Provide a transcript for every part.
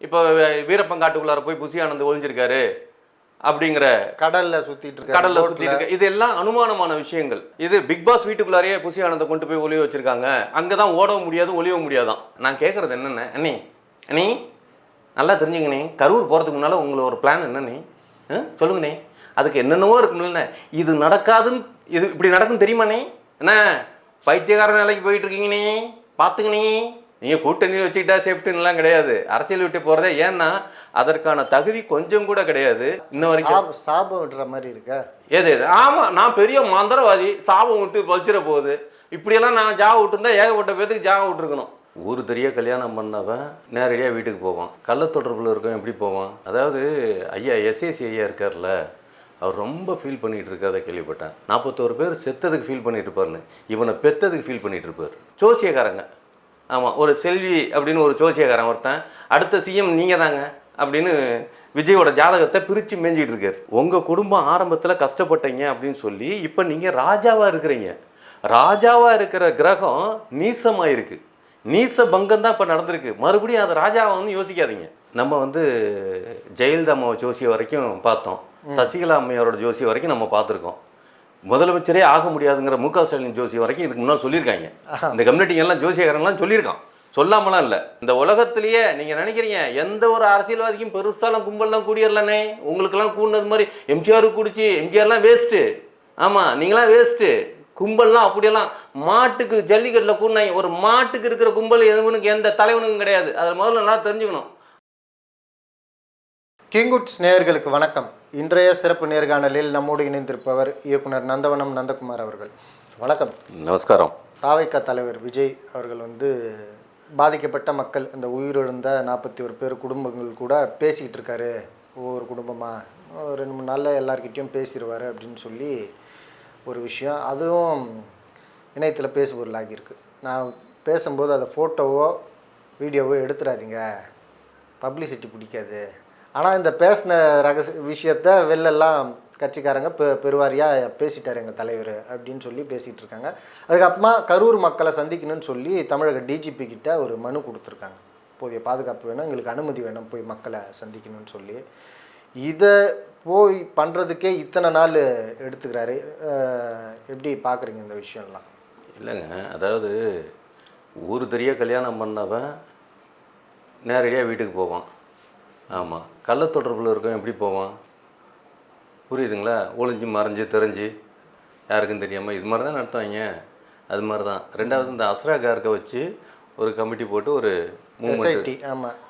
இப்போ வீரப்பங்காட்டுக்குள்ளார போய் புசி ஆனந்த் ஒளிஞ்சிருக்காரு அப்படிங்கிற கடல்ல சுத்திட்டு இருக்க கடல்ல சுத்திட்டு இருக்க இது எல்லாம் அனுமானமான விஷயங்கள். இது பிக் பாஸ் வீட்டுக்குள்ளாரையே புசி ஆனந்தை கொண்டு போய் ஒளிய வச்சிருக்காங்க. அங்கதான் ஓடவும் முடியாது ஒளியவும் முடியாதான். நான் கேட்கறது என்னென்ன? அண்ணி அண்ணி நல்லா தெரிஞ்சுங்கண்ணே கரூர் போறதுக்கு முன்னால உங்களுக்கு ஒரு பிளான் என்னண்ணே ஆ? சொல்லுங்கண்ணே அதுக்கு என்னென்னவோ இருக்கும்ல இது நடக்காதுன்னு இது இப்படி நடக்கும் தெரியுமாண்ணே என்ன? பைத்தியக்கார நிலைக்கு போயிட்டு இருக்கீங்கண்ணே பார்த்துங்கண்ணே நீங்கள் கூட்டணி வச்சுக்கிட்டா சேஃப்டின்லாம் கிடையாது. அரசியல் விட்டு போகிறதே ஏன்னா அதற்கான தகுதி கொஞ்சம் கூட கிடையாது. இன்ன வரைக்கும். சாப- சாபம் விடுற மாதிரி இருக்க? எது எது? ஆமாம் நான் பெரிய மந்திரவாதி சாபம் விட்டு வச்சிட போகுது. இப்படியெல்லாம் நான் ஜாக விட்டுருந்தா ஏகப்பட்ட பேத்துக்கு ஜாக விட்டுருக்கணும். ஊர் தெரிய கல்யாணம் பண்ணவன் நேரடியாக வீட்டுக்கு போவான். கள்ள தொடர்பில் இருக்கவன் எப்படி போவான்? அதாவது ஐயா எஸ்ஏசி ஐயா இருக்கார்ல அவர் ரொம்ப ஃபீல் பண்ணிட்டு இருக்கிறத கேள்விப்பட்டேன். நாற்பத்தோரு பேர் செத்ததுக்கு ஃபீல் பண்ணிட்டு இருப்பாருன்னு. இவனை பெத்ததுக்கு ஃபீல் பண்ணிட்டு இருப்பார். ஜோசியக்காரங்க. ஆமாம் ஒரு செல்வி அப்படின்னு ஒரு ஜோசியக்காரன் ஒருத்தன் அடுத்த சிஎம் நீங்கள் தாங்க அப்படின்னு விஜயோட ஜாதகத்தை பிரித்து மேய்ஞ்சிட்டு இருக்கார். உங்கள் குடும்பம் ஆரம்பத்தில் கஷ்டப்பட்டீங்க அப்படின்னு சொல்லி இப்போ நீங்கள் ராஜாவாக இருக்கிறீங்க. ராஜாவாக இருக்கிற கிரகம் நீசமாக இருக்குது நீச பங்கம் தான் இப்போ நடந்திருக்கு. மறுபடியும் அது ராஜாவான்னு யோசிக்காதீங்க. நம்ம வந்து ஜெயலலிதா அம்மாவை ஜோசிய வரைக்கும் பார்த்தோம். சசிகலா அம்மையாரோட ஜோசிய வரைக்கும் நம்ம பார்த்துருக்கோம். முதலமைச்சரே ஆக முடியாதுங்கிற மு க ஸ்டாலின் ஜோசியம் வரைக்கும் இதுக்கு முன்னால் சொல்லியிருக்காங்க. இந்த கம்யூனிட்டி எல்லாம் ஜோசியக்காரன்லாம் சொல்லியிருக்கான். சொல்லாமலாம் இல்லை. இந்த உலகத்திலேயே நீங்கள் நினைக்கிறீங்க எந்த ஒரு அரசியல்வாதிக்கும் பெருசாலாம் கும்பல்லாம் கூடியரலனே உங்களுக்கெல்லாம் கூடினது மாதிரி எம்ஜிஆர் குடிச்சு எம்ஜிஆர்லாம் வேஸ்ட்டு ஆமாம் நீங்களாம் வேஸ்ட்டு கும்பல்லாம் அப்படியெல்லாம் மாட்டுக்கு ஜல்லிக்கட்டில் கூடினாங்க. ஒரு மாட்டுக்கு இருக்கிற கும்பல் எதுவனுக்கு எந்த தலைவனுக்கும் கிடையாது. அதில் முதல்ல நல்லா தெரிஞ்சுக்கணும். கிங்குட்ஸ் நேயர்களுக்கு வணக்கம். இன்றைய சிறப்பு நேர்காணலில் நம்மோடு இணைந்திருப்பவர் இயக்குனர் நந்தவனம் நந்தகுமார் அவர்கள். வணக்கம். நமஸ்காரம். தாவைக்கா தலைவர் விஜய் அவர்கள் வந்து பாதிக்கப்பட்ட மக்கள் இந்த உயிரிழந்த நாற்பத்தி ஒரு பேர் குடும்பங்கள் கூட பேசிக்கிட்டு இருக்காரு. ஒவ்வொரு குடும்பமாக ஒரு ரெண்டு மூணு நாளில் எல்லார்கிட்டயும் பேசிடுவார் அப்படின்னு சொல்லி ஒரு விஷயம். அதுவும் இணையத்தில் பேசுபொருளாகியிருக்கு நான் பேசும்போது அதை ஃபோட்டோவோ வீடியோவோ எடுத்துடாதீங்க பப்ளிசிட்டி பிடிக்காது. ஆனால் இந்த பேசின ரகசிய விஷயத்த வெளிலெல்லாம் கட்சிக்காரங்க பெ பெருவாரியாக பேசிட்டார் எங்கள் தலைவர் அப்படின்னு சொல்லி பேசிகிட்டு இருக்காங்க அதுக்கப்புறமா கரூர் மக்களை சந்திக்கணும்னு சொல்லி தமிழக டிஜிபி கிட்ட ஒரு மனு கொடுத்துருக்காங்க. போதிய பாதுகாப்பு வேணும் எங்களுக்கு அனுமதி வேணும் போய் மக்களை சந்திக்கணும்னு சொல்லி. இதை போய் பண்ணுறதுக்கே இத்தனை நாள் எடுத்துக்கிறாரு. எப்படி பார்க்குறீங்க இந்த விஷயம்லாம்? இல்லைங்க. அதாவது ஊர் தெரிய கல்யாணம் பண்ணவன் நேரடியாக வீட்டுக்கு போவான். ஆமாம் கள்ளத்தொடர்பில் இருக்கவன் எப்படி போவான்? புரியுதுங்களா? ஒளிஞ்சு மறைஞ்சு தெரிஞ்சு. யாருக்கும் தெரியாமல் இது மாதிரி தான் நடத்துவாங்க. அது மாதிரி தான் ரெண்டாவது இந்த அஸ்ரா கார்க்கை வச்சு ஒரு கமிட்டி போட்டு ஒரு மூமெண்ட்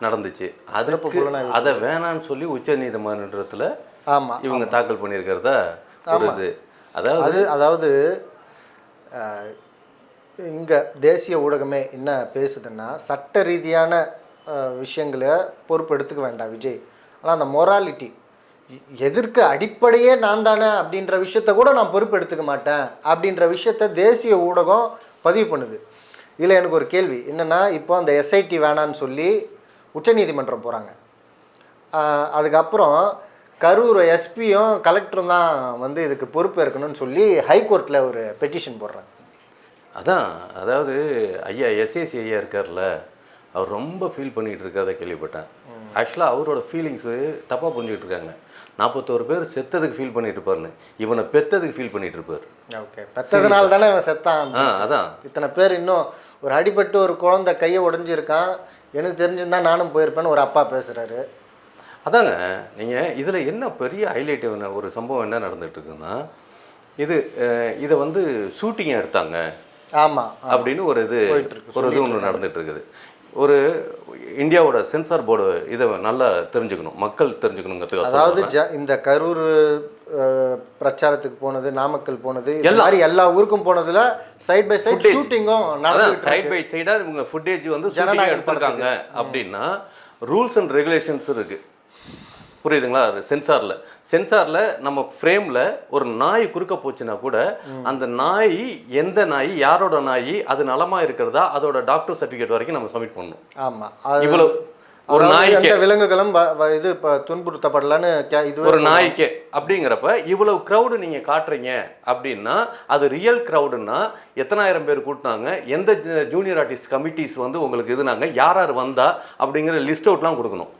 நடந்துச்சு. அதற்கு அதை வேணான்னு சொல்லி உச்ச நீதிமன்றத்தில் ஆமாம் இவங்க தாக்கல் பண்ணியிருக்கிறதா ஒரு இது. அதாவது அது அதாவது இங்கே தேசிய ஊடகமே என்ன பேசுதுன்னா சட்ட ரீதியான விஷயங்களை பொறுப்பு எடுத்துக்க வேண்டாம் விஜய். ஆனால் அந்த மொராலிட்டி எதிர்க்க அடிப்படையே நான் தானே அப்படின்ற விஷயத்த கூட நான் பொறுப்பு எடுத்துக்க மாட்டேன் அப்படின்ற விஷயத்த தேசிய ஊடகம் பதிவு பண்ணுது. இதில் எனக்கு ஒரு கேள்வி. என்னென்னா இப்போ அந்த எஸ்ஐடி வேணான்னு சொல்லி உச்சநீதிமன்றம் போகிறாங்க அதுக்கப்புறம் கரூர் எஸ்பியும் கலெக்டரும் தான் வந்து இதுக்கு பொறுப்பு இருக்கணும்னு சொல்லி ஹைகோர்ட்டில் ஒரு பெட்டிஷன் போடுறாங்க. அதான் அதாவது ஐயா எஸ்ஏசி ஐயா இருக்கார்ல அவர் ரொம்ப ஃபீல் பண்ணிட்டு இருக்கிறத கேள்விப்பட்டேன். ஆக்சுவலாக அவரோட ஃபீலிங்ஸு தப்பாக புரிஞ்சுக்கிட்டு இருக்காங்க. நாற்பத்தோரு பேர் செத்ததுக்கு ஃபீல் பண்ணிட்டு இருப்பாருன்னு. இவனை பெத்ததுக்கு ஃபீல் பண்ணிட்டு இருப்பார். ஓகே பெற்றதுனால தானே இவன் செத்தான். ஆ அதான். இத்தனை பேர் இன்னும் ஒரு அடிபட்டு ஒரு குழந்தை கையை உடைஞ்சிருக்கான். எனக்கு தெரிஞ்சிருந்தா நானும் போயிருப்பேன்னு ஒரு அப்பா பேசுகிறாரு அதாங்க நீங்கள் இதில் என்ன பெரிய ஹைலைட் ஒரு சம்பவம் என்ன நடந்துட்டு இருக்குன்னா இது இதை வந்து ஷூட்டிங் எடுத்தாங்க. ஆமாம் அப்படின்னு ஒரு இது ஒரு இது ஒன்று நடந்துட்டு இருக்குது ஒரு இந்தியாவோட சென்சார் போர்டு இதை நல்லா தெரிஞ்சுக்கணும் மக்கள் தெரிஞ்சுக்கணுங்கிறதுக்காக அதாவது ஜ இந்த கரூர் பிரச்சாரத்துக்கு போனது நாமக்கல் போனது மாதிரி எல்லா ஊருக்கும் போனதுல சைட் பை சைட் ஷூட்டிங்கும் சைட் பை சைடாக இவங்க ஃபுட்டேஜ் வந்து எடுத்திருக்காங்க. அப்படின்னா ரூல்ஸ் அண்ட் ரெகுலேஷன்ஸ் இருக்கு. புரியுதுங்களா? சென்சாரில் சென்சாரில் நம்ம ஃப்ரேமில் ஒரு நாய் குறுக்க போச்சுன்னா கூட அந்த நாய் எந்த நாய் யாரோட நாய் அது நலமா இருக்கிறதா அதோட டாக்டர் சர்டிஃபிகேட் வரைக்கும் நம்ம சப்மிட் பண்ணணும். ஆமாம் அது இவ்வளவு ஒரு நாய்க்கு விலங்குகளும் இது இப்போ துன்புறுத்தப்படலன்னு இதுவே ஒரு நாய்க்கு அப்படிங்கிறப்ப இவ்வளவு க்ரௌடு நீங்கள் காட்டுறீங்க அப்படின்னா அது ரியல் க்ரௌடுன்னா எத்தனாயிரம் பேர் கூட்டினாங்க எந்த ஜூனியர் ஆர்டிஸ்ட் கமிட்டிஸ் வந்து உங்களுக்கு இதுனாங்க யார் யார் வந்தா அப்படிங்கிற லிஸ்ட் அவுட்லாம் கொடுக்கணும்.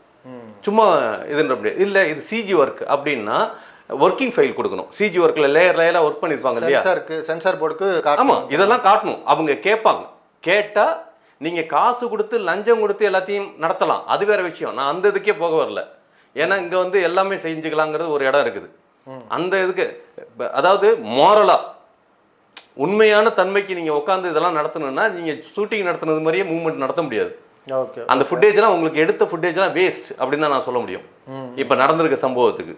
சும்மா இதுன்ற முடியாது. இல்லை இது சிஜி ஒர்க் அப்படின்னா ஒர்க்கிங் ஃபைல் கொடுக்கணும். சிஜி ஒர்க்கில் லேயர் லேயராக ஒர்க் பண்ணியிருப்பாங்க இல்லையா? சென்சாருக்கு சென்சார் போர்டுக்கு ஆமாம் இதெல்லாம் காட்டணும். அவங்க கேட்பாங்க. கேட்டால் நீங்கள் காசு கொடுத்து லஞ்சம் கொடுத்து எல்லாத்தையும் நடத்தலாம். அது வேற விஷயம். நான் அந்த இதுக்கே போக வரல. ஏன்னா இங்கே வந்து எல்லாமே செஞ்சுக்கலாங்கிறது ஒரு இடம் இருக்குது. அந்த இதுக்கு அதாவது மோரலாக உண்மையான தன்மைக்கு நீங்கள் உட்காந்து இதெல்லாம் நடத்தணும்னா நீங்கள் ஷூட்டிங் நடத்துனது மாதிரியே மூவ்மெண்ட் நடத்த முடியாது. அந்த ஃபுட்டேஜ்லாம் உங்களுக்கு எடுத்த ஃபுட்டேஜ்லாம் வேஸ்ட் அப்படின்னு தான் நான் சொல்ல முடியும். இப்போ நடந்திருக்க சம்பவத்துக்கு.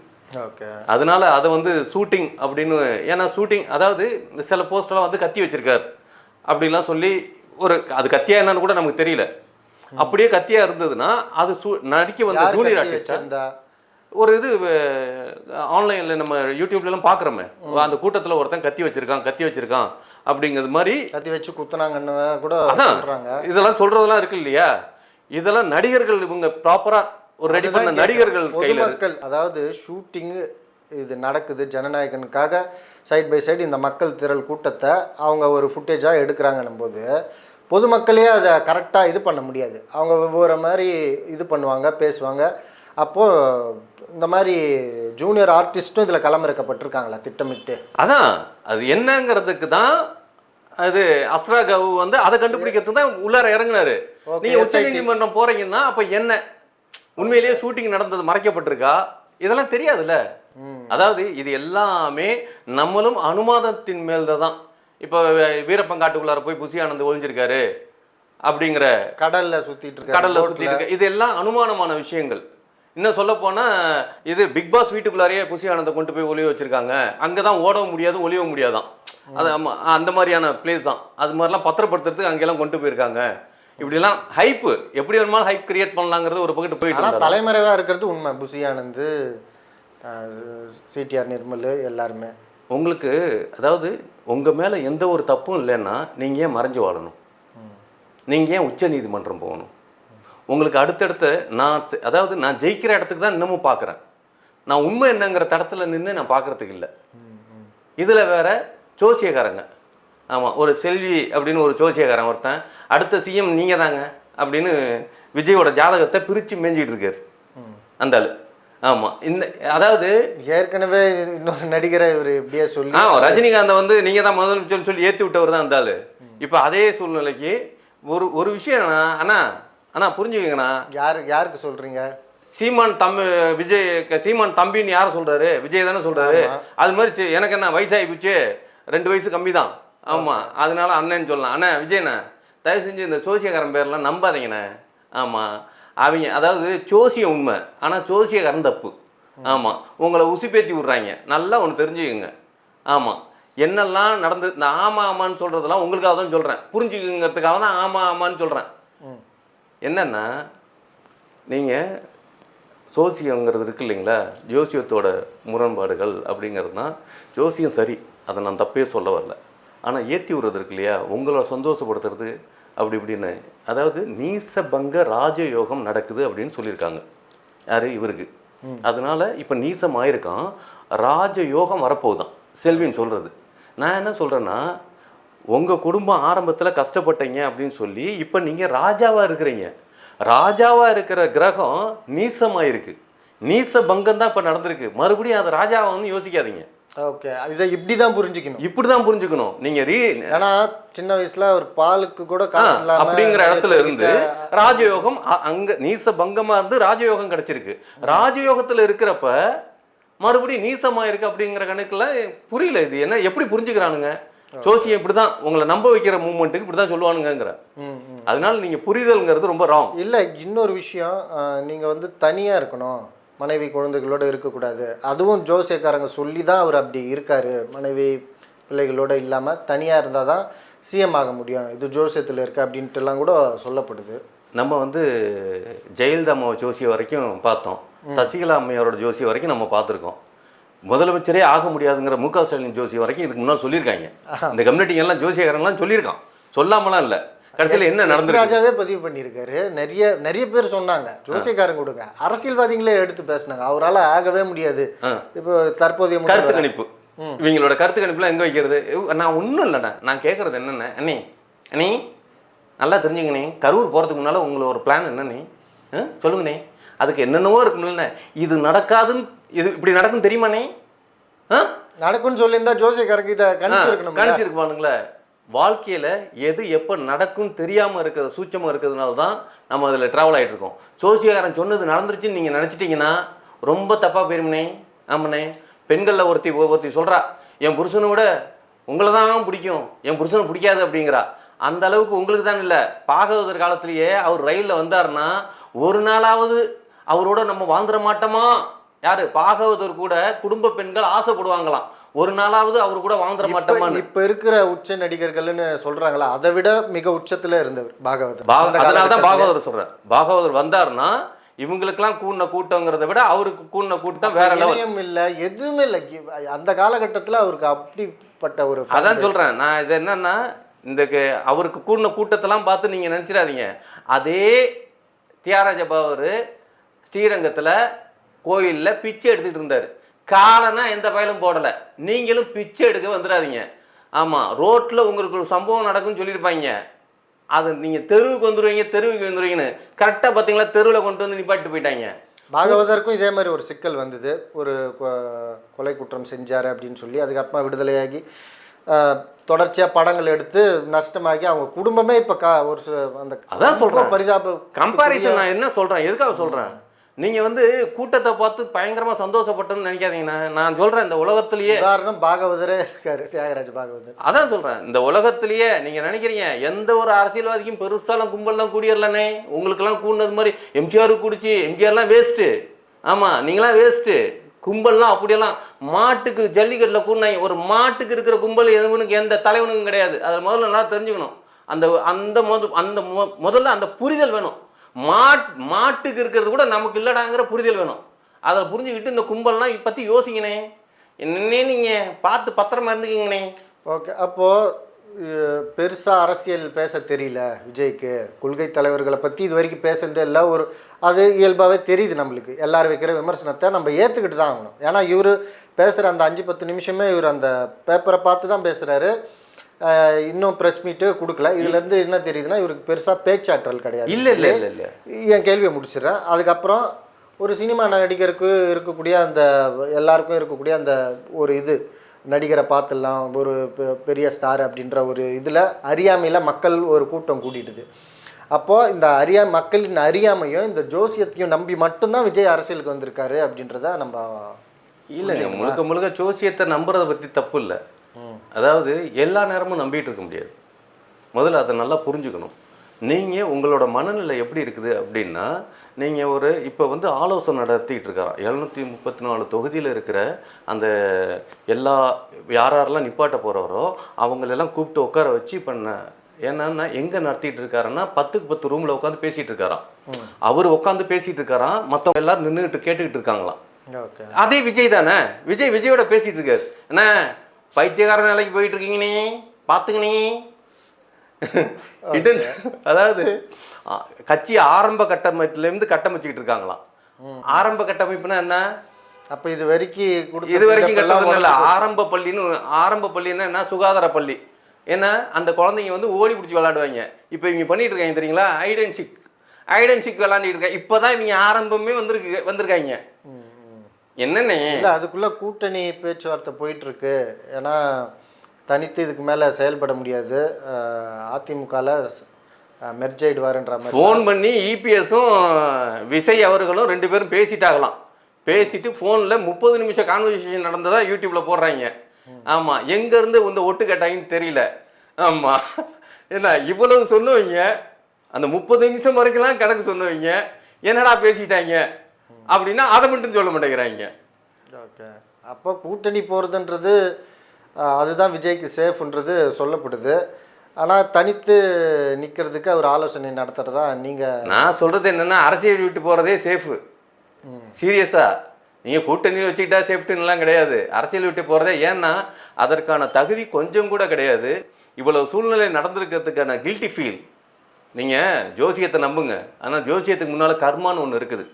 அதனால அதை வந்து ஷூட்டிங் அப்படின்னு ஏன்னா ஷூட்டிங் அதாவது சில போஸ்டெல்லாம் வந்து கத்தி வச்சிருக்காரு அப்படிலாம் சொல்லி ஒரு அது கத்தியா என்னன்னு கூட நமக்கு தெரியல. அப்படியே கத்தியா இருந்ததுன்னா அது நடிக்க வந்த யார் ஜூனியர் ஆர்டிஸ்டா ஒரு இது ஆன்லைனில் நம்ம யூடியூப்லலாம் பார்க்குறோமே. அந்த கூட்டத்தில் ஒருத்தன் கத்தி வச்சிருக்கான் கத்தி வச்சிருக்கான். அப்படிங்கிறது மாதிரி கத்தி வச்சு குத்துனாங்கன்னு கூட அதான். சொல்றாங்க. இதெல்லாம் சொல்றதெல்லாம் இருக்கு இல்லையா? இதெல்லாம் நடிகர்கள் இவங்க ப்ராப்பரா ஒரு ரெடி பண்ண நடிகர்கள் பொதுமக்கள் அதாவது ஷூட்டிங் இது நடக்குது ஜனநாயகனுக்காக. சைடு பை சைடு இந்த மக்கள் திரள் கூட்டத்தை அவங்க ஒரு ஃபுட்டேஜாக எடுக்கிறாங்கன்னும் போது பொதுமக்களே அதை கரெக்டாக இது பண்ண முடியாது. அவங்க ஒவ்வொரு மாதிரி இது பண்ணுவாங்க பேசுவாங்க. அப்போது இந்த மாதிரி ஜூனியர் ஆர்டிஸ்ட்டும் இதில் களமிறக்கப்பட்டிருக்காங்களா? திட்டமிட்டு. அதான். அது என்னங்கிறதுக்கு தான் அது அஸ்ரா கவு வந்து அதை கண்டுபிடிக்கிறதுக்கு தான் உள்ளார இறங்குனாரு. நீங்க உச்ச. நீதிமன்றம் போறீங்கன்னா அப்ப என்ன? உண்மையிலேயே ஷூட்டிங் நடந்தது மறைக்கப்பட்டிருக்கா? இதெல்லாம் தெரியாதுல்ல. அதாவது இது எல்லாமே நம்மளும் அனுமானத்தின் மேல் தான் இப்போ வீரப்பங்காட்டுக்குள்ளார போய் புசி ஆனந்த் ஒளிஞ்சிருக்காரு அப்படிங்கிற கடலில் இருக்க கடல்ல சுத்திட்டு இருக்க இது எல்லாம் அனுமானமான விஷயங்கள். இன்னும் சொல்ல போனா இது பிக் பாஸ் வீட்டுக்குள்ளாரையே புசி ஆனந்தை கொண்டு போய் ஒளிய வச்சிருக்காங்க. அங்கதான் ஓடவும் முடியாது ஒளியவும் முடியாதான். அது ஆமா, அந்த மாதிரியான பிளேஸ் தான். அது மாதிரிலாம் பத்திரப்படுத்துறதுக்கு அங்கெல்லாம் கொண்டு போயிருக்காங்க. இப்படிலாம் ஹைப்பு எப்படி வேணுமாலும் ஹைப் கிரியேட் பண்ணலாங்கிறது ஒரு பக்கத்து போயிட்டு. தலைமறைவாக இருக்கிறது உண்மை. புசி ஆனந்த் சிடிஆர் நிர்மல் எல்லாருமே. உங்களுக்கு அதாவது உங்க மேல எந்த ஒரு தப்பும் இல்லைன்னா நீங்க ஏன் மறைஞ்சு வாழணும்? நீங்க ஏன் உச்ச நீதிமன்றம் போகணும்? உங்களுக்கு அடுத்தடுத்த நான் அதாவது நான் ஜெயிக்கிற இடத்துக்கு தான் இன்னமும் பார்க்குறேன். நான் உண்மை என்னங்கிற தடத்துல நின்று நான் பார்க்கறதுக்கு இல்லை. இதில் வேற ஜோசியக்காரங்க. ஆமாம் ஒரு செல்வி அப்படின்னு ஒரு ஜோசியக்காரன் ஒருத்தன் அடுத்த சிஎம் நீங்கள் தாங்க அப்படின்னு விஜயோட ஜாதகத்தை பிரித்து மேய்ஞ்சிட்டு இருக்காரு. அந்த ஆளு. ஆமாம் இந்த அதாவது ஏற்கனவே இன்னொரு நடிகரை இவர் இப்படியே சொல்லி ஆ ரஜினிகாந்தை வந்து நீங்கள் தான் முதலமைச்சர்னு சொல்லி ஏற்றி விட்டவர் தான் அந்த ஆளு. இப்போ அதே சூழ்நிலைக்கு ஒரு ஒரு விஷயம் அண்ணா அண்ணா அண்ணா புரிஞ்சுக்கங்கண்ணா. யாரு யாருக்கு சொல்றீங்க? சீமான் தம்பி விஜய் சீமான் தம்பின்னு யாரை சொல்றாரு? விஜய் தானே சொல்றாரு. ஆமா. அது மாதிரி எனக்கு என்ன வயசாகி போச்சு. ரெண்டு வயசு கம்மி தான் ஆமாம் அதனால அண்ணன் சொல்லலாம். அண்ணா விஜய்ண்ணா தயவு செஞ்சு இந்த சோசியக்காரன் பேர்லாம் நம்பாதீங்கண்ணே. ஆமாம் அவங்க அதாவது ஜோசியம் உண்மை. ஆனால் ஜோசியக்காரன் தப்பு. ஆமாம் உங்களை உசுப்பேத்தி விட்றாங்க. நல்லா ஒன்று தெரிஞ்சுக்கங்க. ஆமாம் என்னெல்லாம் நடந்து இந்த ஆமா ஆமான்னு சொல்கிறதெல்லாம் உங்களுக்காக தான் சொல்கிறேன் புரிஞ்சுக்குங்கிறதுக்காக தான் ஆமா ஆமான்னு சொல்கிறேன் என்னன்னா நீங்கள் சோசியங்கிறது இருக்கு இல்லைங்களா? ஜோசியத்தோட முரண்பாடுகள் அப்படிங்கிறதுனா ஜோசியம் சரி அதை நான் தப்பே சொல்ல வரல. ஆனால் ஏற்றி விடுறது இருக்கு இல்லையா? உங்களை சந்தோஷப்படுத்துறது அப்படி இப்படின்னு. அதாவது நீசபங்க ராஜயோகம் நடக்குது அப்படின்னு சொல்லியிருக்காங்க. யாரு? இவருக்கு. அதனால இப்போ நீசம் ஆயிருக்கான் ராஜயோகம் வரப்போகுதான். செல்வின்னு சொல்கிறது நான் என்ன சொல்கிறேன்னா உங்கள் குடும்பம் ஆரம்பத்தில் கஷ்டப்பட்டீங்க அப்படின்னு சொல்லி இப்போ நீங்கள் ராஜாவாக இருக்கிறீங்க. ராஜாவாக இருக்கிற கிரகம் நீசமாக இருக்கு நீச பங்கம் தான் இப்போ நடந்திருக்கு. மறுபடியும் அது ராஜாவான்னு யோசிக்காதீங்க. ஓகே. இதை இப்படி தான் புரிஞ்சுக்கணும். இப்படி தான் புரிஞ்சுக்கணும். நீங்கள் ரீ ஏன்னா சின்ன வயசுல ஒரு பாலுக்கு கூட காசு அப்படிங்கிற இடத்துல இருந்து ராஜயோகம் அங்க நீச பங்கமா இருந்து ராஜயோகம் கிடைச்சிருக்கு. ராஜயோகத்துல இருக்கிறப்ப மறுபடியும் நீசமா இருக்கு அப்படிங்கிற கணக்குல புரியல இது. என்ன எப்படி புரிஞ்சுக்கிறானுங்க? ஜோசியம் இப்படிதான் உங்களை நம்ப வைக்கிற மூமெண்ட்டுக்கு இப்படிதான் சொல்லுவானுங்கிற ம், ம். அதனால நீங்க புரிதல்ங்கிறது ரொம்ப ராங் இல்ல இன்னொரு விஷயம் அஹ், நீங்க வந்து தனியா இருக்கணும். மனைவி குழந்தைகளோட இருக்கக்கூடாது. அதுவும் ஜோசியக்காரங்க சொல்லி தான் அவர் அப்படி இருக்காரு. மனைவி பிள்ளைகளோட இல்லாம தனியா இருந்தால் தான் சிஎம் ஆக முடியும். இது ஜோசியத்தில் இருக்கு அப்படின்ட்டுலாம் கூட சொல்லப்படுது. நம்ம வந்து ஜெயலலிதா அம்மாவை ஜோசியம் வரைக்கும் பார்த்தோம். சசிகலா அம்மையாரோட ஜோசியம் வரைக்கும் நம்ம பார்த்துருக்கோம். முதலமைச்சரே ஆக முடியாதுங்கிற மு க ஸ்டாலின் ஜோசியம் வரைக்கும் இதுக்கு முன்னால் சொல்லியிருக்காங்க. இந்த கம்யூனிட்டி எல்லாம் ஜோசியக்காரங்களாம் சொல்லியிருக்கான். சொல்லாமலாம் இல்லை. கடைசியில் என்ன நடந்திருக்கு? ராஜாவே பதிவு பண்ணியிருக்காரு. நிறைய நிறைய பேர் சொன்னாங்க. ஜோசியக்காரங்க கொடுங்க. அரசியல்வாதிகளே எடுத்து பேசுனாங்க. அவரால் ஆகவே முடியாது. இப்போ தற்போதைய கருத்து கணிப்பு. இவங்களோட கருத்து கணிப்புலாம் எங்கே வைக்கிறது? நான் ஒன்றும் இல்லைண்ணே நான். கேட்குறது என்னென்ன? அண்ணி. அண்ணி நல்லா தெரிஞ்சுங்கண்ணே கரூர் போகிறதுக்கு முன்னால் உங்களை ஒரு பிளான் என்னண்ணே சொல்லுங்கண்ணே அதுக்கு என்னென்னவோ இருக்கும்ல இது நடக்காதுன்னு இது இப்படி நடக்கும் தெரியுமாண்ணே? ஆ? நடக்கும்னு சொல்லியிருந்தா ஜோசியக்காரங்க இதை கணிச்சிருக்கணும் கணிச்சிருப்பானுங்களே வாழ்க்கையில் எது எப்போ நடக்கும்னு தெரியாமல் இருக்கிறது சூட்சமாக இருக்கிறதுனால தான் நம்ம அதில் ட்ராவல் ஆகிட்டு இருக்கோம். ஜோசியக்காரன் சொன்னது நடந்துருச்சுன்னு நீங்கள் நினச்சிட்டிங்கன்னா ரொம்ப தப்பாக போயிருமனே. ஆமாண்ணே. பெண்களில் ஒருத்தி ஒருத்தி சொல்கிறா என் புருஷனை விட உங்களை தான் பிடிக்கும். என் புருஷனை பிடிக்காது அப்படிங்கிறா. அந்த அளவுக்கு உங்களுக்கு தான் இல்லை. பாகவதர் காலத்திலேயே அவர் ரயிலில் வந்தாருன்னா ஒரு நாளாவது அவரோட நம்ம வாழ்ந்துட மாட்டோமா? யாரு? பாகவதர் கூட குடும்ப பெண்கள் ஆசைப்படுவாங்களாம். ஒரு நாளாவது அவர் கூட வாழ்ந்துட மாட்டோமான்னு. இப்ப இருக்கிற உச்ச நடிகர்கள்னு சொல்றாங்களா? அதை விட மிக உச்சத்துல இருந்தவர் பாகவதர். பா- அந்த அதனால தான் காலகட்டத்துல. பாகவதர் சொல்றேன் பாகவதர் வந்தாருன்னா இவங்களுக்கெல்லாம் கூடின கூட்டங்கிறத விட அவருக்கு கூடின கூட்டம் வேற லெவல் இல்ல எதுவுமே இல்ல. அந்த காலகட்டத்துல அவருக்கு அப்படிப்பட்ட ஒரு அதான். சொல்றேன். நான் இது என்னன்னா இந்த அவருக்கு கூடின கூட்டத்தெல்லாம் பார்த்து நீங்க நினைச்சிடாதீங்க. அதே தியாகராஜ பாவர் ஸ்ரீரங்கத்துல கோயில்ல பிச்சை எடுத்துட்டு இருந்தாரு. காலனா எந்த பயலும் போடல. நீங்களும் பிச்சை எடுக்க வந்துடாதீங்க. ஆமா ரோட்ல உங்களுக்கு ஒரு சம்பவம் நடக்கும்னு சொல்லியிருப்பாங்க. அது நீங்க தெருவுக்கு வந்துருவீங்க தெருவுக்கு வந்துருவீங்கன்னு. கரெக்டா பாத்தீங்களா? தெருவில் கொண்டு வந்து நிப்பாட்டு போயிட்டாங்க. பாகவதற்கும் இதே மாதிரி ஒரு சிக்கல் வந்தது. ஒரு கொலை குற்றம் செஞ்சாரு அப்படின்னு சொல்லி அதுக்கப்புறமா விடுதலையாகி ஆஹ், தொடர்ச்சியா படங்கள் எடுத்து நஷ்டமாகி அவங்க குடும்பமே இப்ப கா ஒரு அந்த அதான். ரொம்ப பரிதாப கம்பாரிசன் நான் என்ன சொல்றேன்? எதுக்காக சொல்றேன்? நீங்க வந்து கூட்டத்தை பார்த்து பயங்கரமா சந்தோஷப்பட்டேன்னு நினைக்காதீங்கண்ணா நான் சொல்றேன் இந்த உலகத்திலேயே உதாரணம் பாகவதரே இருக்காரு தியாகராஜ பாகவதர். அதான் சொல்றேன் இந்த உலகத்திலேயே நீங்க நினைக்கிறீங்க எந்த ஒரு அரசியல்வாதிக்கும் பெருசாலாம் கும்பல்லாம் கூடியறலனே உங்களுக்கெல்லாம் கூடினது மாதிரி எம்ஜிஆர் குடிச்சு எம்ஜிஆர்லாம் வேஸ்ட்டு ஆமா நீங்களாம் வேஸ்ட்டு கும்பல்லாம் அப்படியெல்லாம் மாட்டுக்கு ஜல்லிக்கட்டில் கூடினாங்க. ஒரு மாட்டுக்கு இருக்கிற கும்பல் எதுவனுக்கு எந்த தலைவனுக்கும் கிடையாது. அதை முதல்ல நல்லா தெரிஞ்சுக்கணும். அந்த அந்த முத அந்த முதல்ல அந்த புரிதல் வேணும். மாட் மாட்டுக்கு இருக்கிறது கூட நமக்கு இல்லடாங்கிற புரிதல் வேணும். அதை புரிஞ்சுக்கிட்டு இந்த கும்பல்லாம் பற்றி யோசிங்கண்ணே. என்னன்னே நீங்கள் பார்த்து பத்திரமா இருந்துக்கிங்கண்ணே. ஓகே அப்போது பெருசாக அரசியல் பேச தெரியல விஜய்க்கு. கொள்கை தலைவர்களை பற்றி இது வரைக்கும் பேசுனதே இல்லை. ஒரு அது இயல்பாகவே தெரியுது நம்மளுக்கு. எல்லோரும் வைக்கிற விமர்சனத்தை நம்ம ஏற்றுக்கிட்டு தான் ஆகணும். ஏன்னா இவர் பேசுகிற அந்த அஞ்சு பத்து நிமிஷமே இவர் அந்த பேப்பரை பார்த்து தான் பேசுகிறாரு இன்னும் ப்ரெஸ் மீட்டு கொடுக்கல. இதுலேருந்து என்ன தெரியுதுன்னா இவருக்கு பெருசாக பேச்சாற்றல் கிடையாது. இல்ல இல்ல இல்ல இல்ல. என் கேள்வியை முடிச்சிடுறேன். அதுக்கப்புறம் ஒரு சினிமா நடிகருக்கு இருக்கக்கூடிய அந்த எல்லாருக்கும் இருக்கக்கூடிய அந்த ஒரு இது நடிகரை பார்த்துடலாம் ஒரு பெரிய ஸ்டார் அப்படின்ற ஒரு இதில் அறியாமையில் மக்கள் ஒரு கூட்டம் கூட்டிடுது அப்போது இந்த அறியா மக்களின் அறியாமையும் இந்த ஜோசியத்தையும் நம்பி மட்டும்தான் விஜய் அரசியலுக்கு வந்திருக்காரு அப்படின்றத நம்ம இல்லைங்க முழுக்க முழுக்க ஜோசியத்தை நம்புறத பற்றி தப்பு இல்லை. அதாவது எல்லா நேரமும் நம்பிட்டு இருக்க முடியாது. முதல்ல அதை நல்லா புரிஞ்சுக்கணும். நீங்கள் உங்களோட மனநிலை எப்படி இருக்குது அப்படின்னா நீங்கள் ஒரு இப்போ வந்து ஆலோசனை நடத்திட்டு இருக்காராம். எழுநூற்றி முப்பத்தி நாலு தொகுதியில் இருக்கிற அந்த எல்லா யார் யாரெல்லாம் நிப்பாட்ட போகிறவரோ அவங்களெல்லாம் கூப்பிட்டு உட்கார வச்சு பண்ண என்னன்னா எங்கே நடத்திட்டு இருக்காருன்னா பத்துக்கு பத்து ரூமில் உட்காந்து பேசிகிட்டு இருக்காராம். அவர் உட்காந்து பேசிகிட்டு இருக்காராம். மற்றவங்க எல்லாரும் நின்றுக்கிட்டு கேட்டுக்கிட்டு இருக்காங்களாம். ஓகே. அதே விஜய் தானே? விஜய் விஜயோட பேசிட்டு இருக்காரு. என்ன பைத்தியக்கார நிலைக்கு போயிட்டு இருக்கீங்கண்ணே பார்த்துங்கண்ணே Hidden- அதாவது கட்சி ஆரம்ப கட்டமைப்புலேருந்து கட்டமைச்சுக்கிட்டு இருக்காங்களாம் ஆரம்ப கட்டமைப்புனா என்ன? அப்போ இது வரைக்கும் இது வரைக்கும் build-up எல்லாம் கட்டது இல்லை உடைஞ்சு போச்சு. ஆரம்ப பள்ளின்னு ஆரம்ப பள்ளின்னா என்ன? சுகாதார பள்ளி. ஏன்னா அந்த குழந்தைங்க வந்து ஓடி பிடிச்சி விளாடுவாங்க இப்போ இவங்க பண்ணிட்டு இருக்காங்க தெரியுங்களா ஐடென்சிக் ஐடென்சிக் விளாண்டுட்டு இருக்காங்க இப்போ தான் இவங்க ஆரம்பமே வந்திருக்கு வந்திருக்காங்க. என்னண்ணே? இல்லை அதுக்குள்ள கூட்டணி பேச்சுவார்த்தை போயிட்டு இருக்கு ஏன்னா தனித்து இதுக்கு மேலே செயல்பட முடியாது. அதிமுகவில் மெர்ஜ் ஆயிடுவாருன்ற மாதிரி ஃபோன் பண்ணி இபிஎஸும் விசய் அவர்களும் ரெண்டு பேரும் பேசிட்டாகலாம் பேசிட்டு ஃபோனில் முப்பது நிமிஷம் கான்வர்சேஷன் நடந்ததா யூடியூப்ல போடுறாங்க. ஆமாம் எங்கேருந்து இந்த ஒட்டு கேட்டாங்கன்னு தெரியல. ஆமாம் என்ன இவ்வளவு சொன்னவங்க அந்த முப்பது நிமிஷம் வரைக்கும்லாம் கணக்கு சொன்னவங்க என்னடா பேசிட்டாங்க? அப்படின்னா அதை மட்டும் சொல்ல மாட்டேங்கிறாங்க. ஓகே. அப்போ கூட்டணி போகிறதுன்றது அதுதான் விஜய்க்கு சேஃப்ன்றது சொல்லப்படுது. ஆனால் தனித்து நிற்கிறதுக்கு அவர் ஆலோசனை நடத்துகிறதா நீங்கள் நான் சொல்றது என்னன்னா அரசியல் விட்டு போறதே சேஃபு சீரியஸா நீங்க கூட்டணி வச்சுக்கிட்டா சேஃப்டின்லாம் கிடையாது. அரசியல் விட்டு போறதே ஏன்னா அதற்கான தகுதி கொஞ்சம் கூட கிடையாது. இவ்வளவு சூழ்நிலை நடந்திருக்கிறதுக்கான கில்ட்டி ஃபீல் நீங்க ஜோசியத்தை நம்புங்க. ஆனால் ஜோசியத்துக்கு முன்னால கர்மான்னு ஒன்று இருக்குது.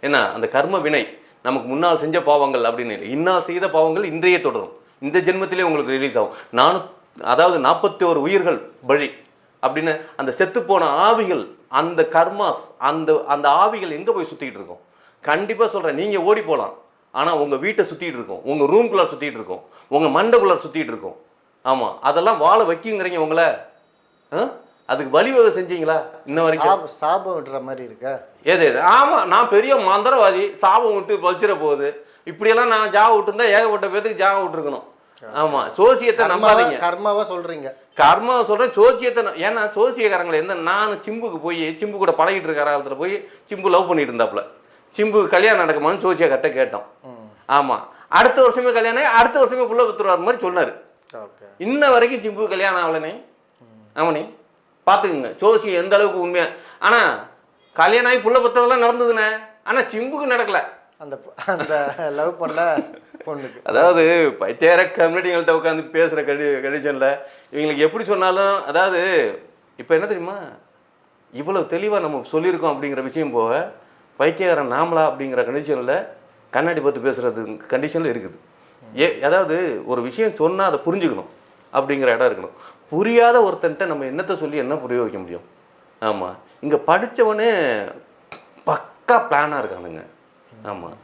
என்ன அந்த கர்ம வினை நமக்கு முன்னால் செஞ்ச பாவங்கள் அப்படின்னு இல்லை. இன்னால் செய்த பாவங்கள் இன்றைய தொடரும். இந்த ஜென்மத்திலே உங்களுக்கு ரிலீஸ் ஆகும். நானும் அதாவது நாற்பத்தி ஒரு உயிர்கள் பழி அப்படின்னு அந்த செத்துப்போன ஆவிகள் அந்த கர்மாஸ் அந்த அந்த ஆவிகள் எங்கே போய் சுற்றிக்கிட்டு இருக்கும்? கண்டிப்பாக சொல்கிறேன் நீங்கள் ஓடி போகலாம் ஆனால் உங்கள் வீட்டை சுற்றிட்டு இருக்கோம். உங்கள் ரூம்குள்ளே சுற்றிட்டு இருக்கோம். உங்கள் மண்டைக்குள்ளே சுற்றிட்டு இருக்கோம். ஆமாம் அதெல்லாம் வாழ வைக்குங்கிறீங்க உங்களை. ஆ? அதுக்கு வழிவகை செஞ்சீங்களா இன்ன வரைக்கும்? சாப சாபம் விடுற மாதிரி இருக்க? ஏது ஏது ஆமாம் நான் பெரிய மந்திரவாதி. சாபம் விட்டு பழிச்சிட போகுது. இப்படியெல்லாம் நான் ஜாக விட்டுருந்தா ஏகப்பட்ட பேத்துக்கு ஜாக விட்டுருக்கணும். ஆமாம் சோசியத்தை நம்பாதீங்க. கர்மாவா சொல்றீங்க. கர்மா சொல்கிறேன் சோசியத்தை ஏன்னா சோசியக்காரங்களை எந்த நான் சிம்புக்கு போய் சிம்பு கூட பழகிட்டு இருக்க காலத்தில் போய் சிம்பு லவ் பண்ணிட்டு இருந்தாப்புல. சிம்புக்கு கல்யாணம் நடக்குமான்னு சோசியக்கார்ட்ட கேட்டோம். ஆமாம் அடுத்த வருஷமே கல்யாணம் அடுத்த வருஷமே புள்ள வித்துருவார் மாதிரி சொன்னார். இன்ன வரைக்கும் சிம்பு கல்யாணம் ஆகலனே. ஆமாண்ணே. பார்த்துக்குங்க. ஜோசியம் எந்த அளவுக்கு உண்மையா? ஆனால் கல்யாணம் ஆகி புள்ள பத்ததெல்லாம் நடந்ததுண்ணே ஆனால் சிம்புக்கு நடக்கல. அந்த அந்த லவ் பண்ண பொண்ணுக்கு. அதாவது பைத்தியார கம்யூனிட்டிகள்கிட்ட உட்காந்து பேசுகிற கடி கண்டிஷனில் இவங்களுக்கு எப்படி சொன்னாலும் அதாவது இப்போ என்ன தெரியுமா? இவ்வளோ தெளிவாக நம்ம சொல்லியிருக்கோம் அப்படிங்கிற விஷயம் போக பைத்தியக்காரன் நாமளா அப்படிங்கிற கண்டிஷனில் கண்ணாடி பார்த்து பேசுகிறது கண்டிஷனில் இருக்குது. ஏ அதாவது ஒரு விஷயம் சொன்னால் அதை புரிஞ்சுக்கணும் அப்படிங்கிற இடம் இருக்கணும். புரியாத ஒருத்தன்ட்ட நம்ம என்னத்தை சொல்லி என்ன புரிய வைக்க முடியும்? ஆமாம் இங்கே படித்தவனே பக்கா பிளானாக இருக்கானுங்க. ஆமாம்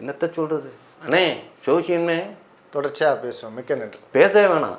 என்னத்த சொல்கிறது அண்ணே சோசியம்னே தொடர்ச்சியா பேசுவோம். மிக்க நன்றி. பேசவே வேணாம்.